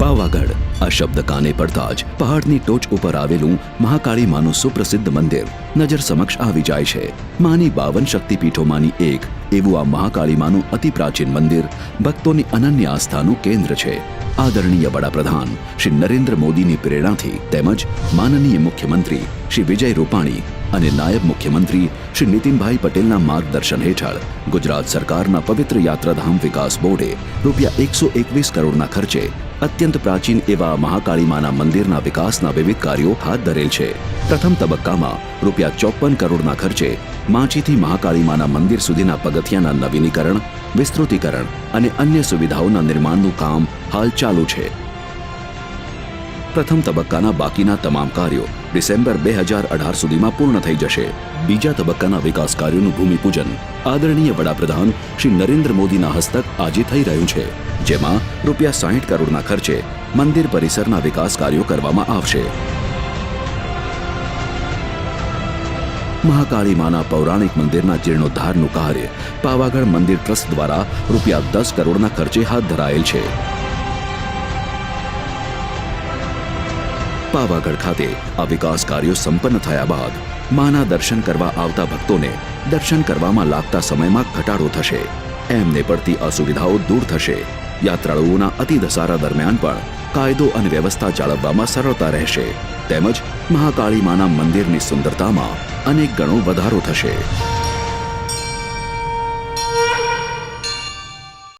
પાવાગઢ, આ શબ્દ કાને પડતા જ પહાડની ટોચ ઉપર આવેલું મહાકાળી માનું સુપ્રસિદ્ધ મંદિર નજર સમક્ષ આવી જાય છે. માની બાવન શક્તિપીઠોમાંની એક, એવું આ મહાકાળી માનું અતિ પ્રાચીન મંદિર ભક્તોની અનન્ય આસ્થાનું કેન્દ્ર છે. આદરણીય વડાપ્રધાન શ્રી નરેન્દ્ર મોદીની પ્રેરણાથી તેમજ માનનીય મુખ્યમંત્રી શ્રી વિજય રૂપાણી અને નાયબ મુખ્યમંત્રી શ્રી નીતિનભાઈ પટેલના માર્ગદર્શન હેઠળ ગુજરાત સરકારના પવિત્ર યાત્રાધામ વિકાસ બોર્ડે રૂપિયા એકસો એકવીસ કરોડના ખર્ચે અત્યંત પ્રાચીન એવા મહાકાળીમાના મંદિરના વિકાસના વિવિધ કાર્યો હાથ ધરેલ છે. પ્રથમ તબક્કામાં રૂપિયા ચોપન કરોડના ખર્ચે માચીથી મહાકાળીમાના મંદિર સુધીના પગથિયાના નવીનીકરણ, વિસ્તૃતીકરણ અને અન્ય સુવિધાઓના નિર્માણનું કામ હાલ ચાલુ છે. પ્રથમ તબક્કાના બાકીના તમામ કાર્યો ડિસેમ્બર બે હજાર અઢાર સુધીમાં પૂર્ણ થઈ જશે. બીજા તબક્કાના વિકાસ કાર્યોનું ભૂમિપૂજન આદરણીય વડાપ્રધાન શ્રી નરેન્દ્ર મોદીના હસ્તક આજે થઈ રહ્યું છે, જેમાં રૂપિયા સાહીઠ કરોડના ખર્ચે મંદિર પરિસરના વિકાસ કાર્યો કરવામાં આવશે. મહાકાળી માના પૌરાણિક મંદિરના જીર્ણોદ્ધારનું કાર્ય પાવાગઢ મંદિર ટ્રસ્ટ દ્વારા રૂપિયા દસ કરોડના ખર્ચે હાથ ધરાયેલ છે. પાવાગઢ ખાતે આ વિકાસ કાર્યો સંપન્ન થયા બાદ માના દર્શન કરવા આવતા ભક્તોને દર્શન કરવામાં લાગતા સમયમાં ઘટાડો થશે. એમને પડતી અસુવિધાઓ દૂર થશે. યાત્રાળુઓના અતિ દસારા દરમિયાન પણ કાયદો અને વ્યવસ્થા જાળવવામાં સરળતા રહેશે. તેમજ મહાકાળી માના મંદિરની સુંદરતામાં અનેક ગણો વધારો થશે.